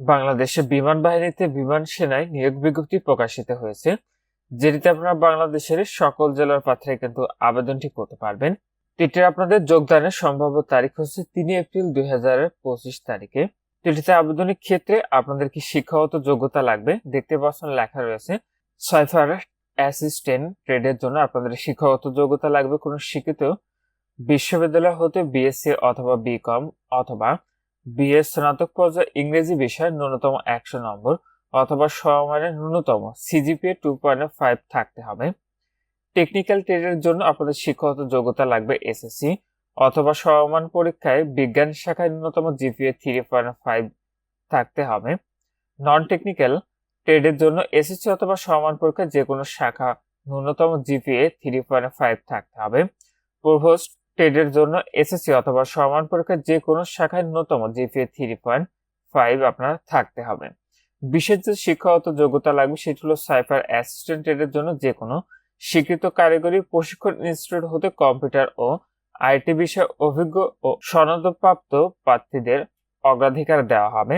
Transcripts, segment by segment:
বাংলাদেশে বিমান বাহিনীতে বিমান সেনায় নিয়োগ বিজ্ঞপ্তি প্রকাশিত হয়েছে, যেটিতে আপনারা বাংলাদেশের সকল জেলার প্রার্থীরা কিন্তু আবেদনটি করতে পারবেন। এটির আপনাদের যোগদানের সম্ভাব্য তারিখ হচ্ছে তিন এপ্রিল দুই তারিখে। এটিতে আবেদনের ক্ষেত্রে আপনাদের কি শিক্ষাগত যোগ্যতা লাগবে? দেখতে পাচ্ছেন লেখা রয়েছে, সাইফার অ্যাসিস্ট্যান্ট ট্রেডের জন্য আপনাদের শিক্ষাগত যোগ্যতা লাগবে কোনো শিক্ষিত বিশ্ববিদ্যালয় হতে বিএসসি অথবা বিকম অথবা বিএস স্নাতক পর্যায়ে ইংরেজি বিষয়ে ন্যূনতম একশো নম্বর অথবা সমমানের ন্যূনতম সিজিপিএ টু পয়েন্ট ফাইভ থাকতে হবে। টেকনিক্যাল ট্রেডের জন্য আপনাদের শিক্ষাগত যোগ্যতা লাগবে এসএসসি অথবা সমমান পরীক্ষায় বিজ্ঞান শাখায় ন্যূনতম জিপিএ থ্রি পয়েন্ট ফাইভ থাকতে হবে। নন টেকনিক্যাল ট্রেডের জন্য এসএসসি অথবা সমান পরীক্ষায় যে কোনো শাখা ন্যূনতম জিপিএ থ্রি পয়েন্ট ফাইভ থাকতে হবে। প্রভোস্ট ট্রেডের জন্য এসএসসি অথবা সমান পরীক্ষার যে কোনো শাখায় ন্যূনতম জিপিএ থ্রি পয়েন্ট ফাইভ আপনার থাকতে হবে। বিশেষ যে শিক্ষাগত যোগ্যতা লাগবে সেটি হলো সাইফার অ্যাসিস্ট্যান্ট ট্রেডের জন্য যে কোনো স্বীকৃত কারিগরি প্রশিক্ষণ ইনস্টিটিউট হতে কম্পিউটার ও আইটি বিষয়ে অভিজ্ঞ ও সনদপ্রাপ্ত প্রার্থীদের অগ্রাধিকার দেওয়া হবে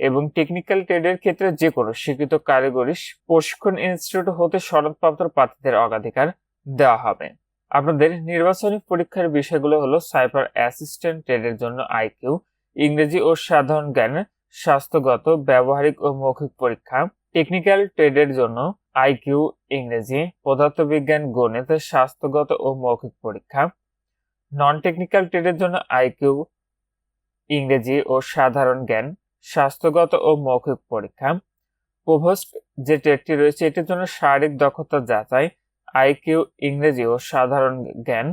এবং টেকনিক্যাল ট্রেডের ক্ষেত্রে যে কোনো স্বীকৃত কারিগরি প্রশিক্ষণ ইনস্টিটিউট হতে সনদপ্রাপ্ত প্রার্থীদের অগ্রাধিকার দেওয়া হবে। আপনাদের নির্বাচনী পরীক্ষার বিষয়গুলো হলো সাইবার অ্যাসিস্ট্যান্ট ট্রেডের জন্য আইকিউ ইংরেজি ও সাধারণ জ্ঞান, স্বাস্থ্যগত, ব্যবহারিক ও মৌখিক পরীক্ষা, টেকনিক্যাল ট্রেডের জন্য আইকিউ ইংরেজি, পদার্থবিজ্ঞান, গণিত, স্বাস্থ্যগত ও মৌখিক পরীক্ষা নন টেকনিক্যাল ট্রেডের জন্য আইকিউ ইংরেজি ও সাধারণ জ্ঞান, স্বাস্থ্যগত ও মৌখিক পরীক্ষা, প্রভোস্ট যে ট্রেডটি রয়েছে এটির জন্য শারীরিক দক্ষতা যাচাই আইকিউ, ইংরেজি ও সাধারণ জ্ঞান,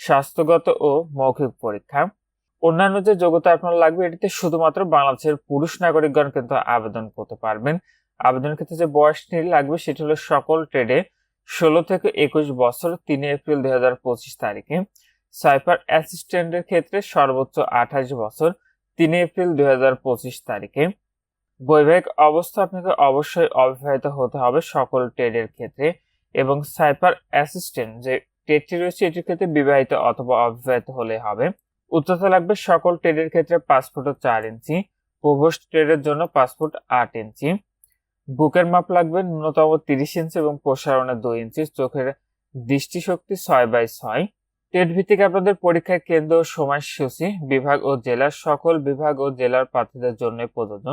স্বাস্থ্যগত ও মৌখিক পরীক্ষা। অন্যান্য যে যোগ্যতা আপনার লাগবে, এটিতে শুধুমাত্র বাংলাদেশের পুরুষ নাগরিকগণ কিন্তু আবেদন করতে পারবেন। আবেদনের ক্ষেত্রে যে বয়সটি লাগবে, সেটি হলো সকল ট্রেডে ষোলো থেকে একুশ বছর, তিন এপ্রিল দুই হাজার পঁচিশ তারিখে। সাইপার অ্যাসিস্ট্যান্টের ক্ষেত্রে সর্বোচ্চ আঠাশ বছর, তিন এপ্রিল দুই হাজার পঁচিশ তারিখে। বৈবাহিক অবস্থা আপনাকে অবশ্যই অবিবাহিত হতে হবে সকল ট্রেডের ক্ষেত্রে। এবং সাইপার অ্যাসিস্ট্যান্ট যে টেটটি রয়েছে, এটির ক্ষেত্রে বিবাহিত অথবা অবিবাহিত হলে হবে। উচ্চতা লাগবে সকল ট্রেডের ক্ষেত্রে পাঁচ ও চার ইঞ্চি, প্রভোস্ট ট্রেডের জন্য ফুট আট ইঞ্চি। বুকের মাপ লাগবে ন্যূনতম তিরিশ ইঞ্চি এবং প্রসারণে দুই ইঞ্চি, চোখের দৃষ্টিশক্তি ছয় বাই ছয়। টেট ভিত্তিক আপনাদের পরীক্ষার কেন্দ্র ও সময়সূচি, বিভাগ ও জেলার সকল বিভাগ ও জেলার প্রার্থীদের জন্য প্রযোজ্য।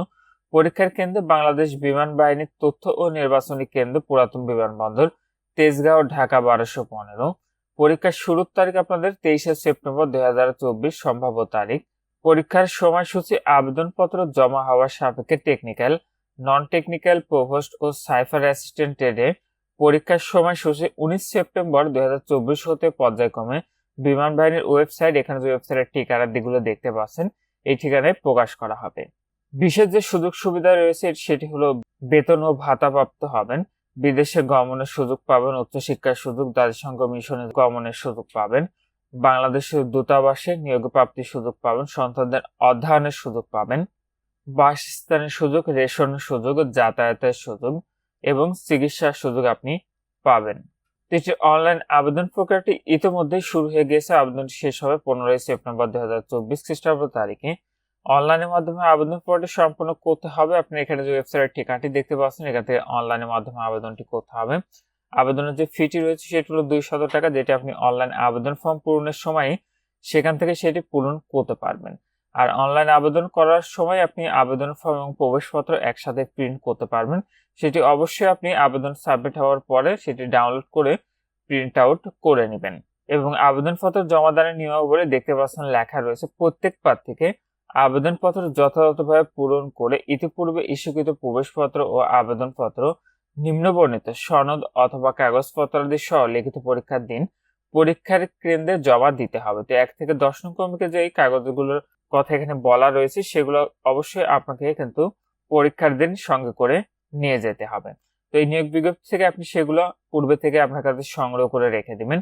পরীক্ষার কেন্দ্র বাংলাদেশ বিমান বাহিনীর তথ্য ও নির্বাচনী কেন্দ্র পুরাতন বিমানবন্দর। তেজগাঁও, ঢাকা বারোশো পনেরো। পরীক্ষার শুরুর তারিখ আপনাদের তেইশে সেপ্টেম্বর দুই হাজার চব্বিশ সম্ভাব্য তারিখ। পরীক্ষার সময়সূচি, আবেদনপত্র জমা হওয়ার সাপেক্ষে টেকনিক্যাল নন টেকনিক্যাল প্রভোস্ট ও সাইফার অ্যাসিস্ট্যান্ট ট্রেডে পরীক্ষার সময়সূচি উনিশ সেপ্টেম্বর দুই হাজার চব্বিশ হতে পর্যায়ক্রমে বিমান বাহিনীর ওয়েবসাইট এখানে যে ওয়েবসাইটের ঠিকানার দিগুলো দেখতে পাচ্ছেন, এই ঠিকানায় প্রকাশ করা হবে। বিশেষ যে সুযোগ সুবিধা রয়েছে, সেটি হলো বেতন ও ভাতা প্রাপ্ত হবেন। বিদেশে গমনের সুযোগ পাবেন, উচ্চশিক্ষার সুযোগ, জাতিসংঘ মিশনে গমনের সুযোগ পাবেন, বাংলাদেশের দূতাবাসে নিয়োগ প্রাপ্তির সুযোগ পাবেন, সন্তানদের অধ্যয়নের সুযোগ পাবেন, বাসস্থানের সুযোগ, রেশনের সুযোগ, যাতায়াতের সুযোগ এবং চিকিৎসার সুযোগ আপনি পাবেন। এটি অনলাইন আবেদন প্রক্রিয়াটি ইতিমধ্যেই শুরু হয়ে গিয়েছে। আবেদন শেষ হবে পনেরোই সেপ্টেম্বর দু হাজার চব্বিশ খ্রিস্টাব্দ তারিখে। অনলাইনের মাধ্যমে আবেদন পত্রটি সম্পূর্ণ করতে হবে। আপনি এখানে যে ওয়েবসাইটের ঠিকানাটি দেখতে পাচ্ছেন, এখান থেকে অনলাইনের মাধ্যমে আবেদনটি করতে হবে। আবেদনের যে ফিটি রয়েছে, সেটি হলো দুইশত টাকা, যেটি আপনি অনলাইন আবেদন ফর্ম পূরণের সময় সেখান থেকে সেটি পূরণ করতে পারবেন। আর অনলাইন আবেদন করার সময় আপনি আবেদন ফর্ম এবং প্রবেশপত্র একসাথে প্রিন্ট করতে পারবেন। সেটি অবশ্যই আপনি আবেদন সাবমিট হওয়ার পরে সেটি ডাউনলোড করে প্রিন্ট আউট করে নেবেন। এবং আবেদনপত্র জমা জমাদানের নিয়মাবলী দেখতে পাচ্ছেন লেখা রয়েছে, প্রত্যেক প্রার্থীকে আবেদনপত্র যথাযথভাবে পূরণ করে ইতিপূর্বে ইস্যুকৃত প্রবেশপত্র ও আবেদনপত্র, নিম্নবর্ণিত সনদ অথবা কাগজপত্রাদি সহ লিখিত পরীক্ষার দিন পরীক্ষার কেন্দ্রে জমা দিতে হবে। তো এক থেকে দশ নং ক্রমিকে যে কাগজগুলোর কথা এখানে বলা রয়েছে, সেগুলো অবশ্যই আপনাকে কিন্তু পরীক্ষার দিন সঙ্গে করে নিয়ে যেতে হবে। তো এই নিয়োগ বিজ্ঞপ্তি থেকে আপনি সেগুলো পূর্বে থেকে আপনার কাছে সংগ্রহ করে রেখে দিবেন।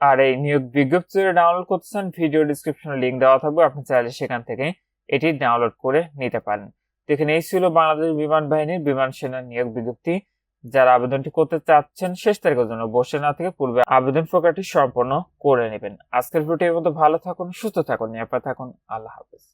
আর এই নিয়োগ বিজ্ঞপ্তি ডাউনলোড করতে চান, ভিডিও ডিসক্রিপশনে লিঙ্ক দেওয়া থাকবে। আপনি চাইলে সেখান থেকে এটি ডাউনলোড করে নিতে পারেন। দেখেন এই ছিল বাংলাদেশ বিমান বাহিনীর বিমান সেনা নিয়োগ বিজ্ঞপ্তি। যারা আবেদনটি করতে চাচ্ছেন, শেষ তারিখের জন্য বসে না থেকে পূর্বে আবেদন প্রক্রিয়াটি সম্পন্ন করে নেবেন। আজকের ভিডিওর মতো ভালো থাকুন, সুস্থ থাকুন, নিরাপদ থাকুন। আল্লাহ হাফিজ।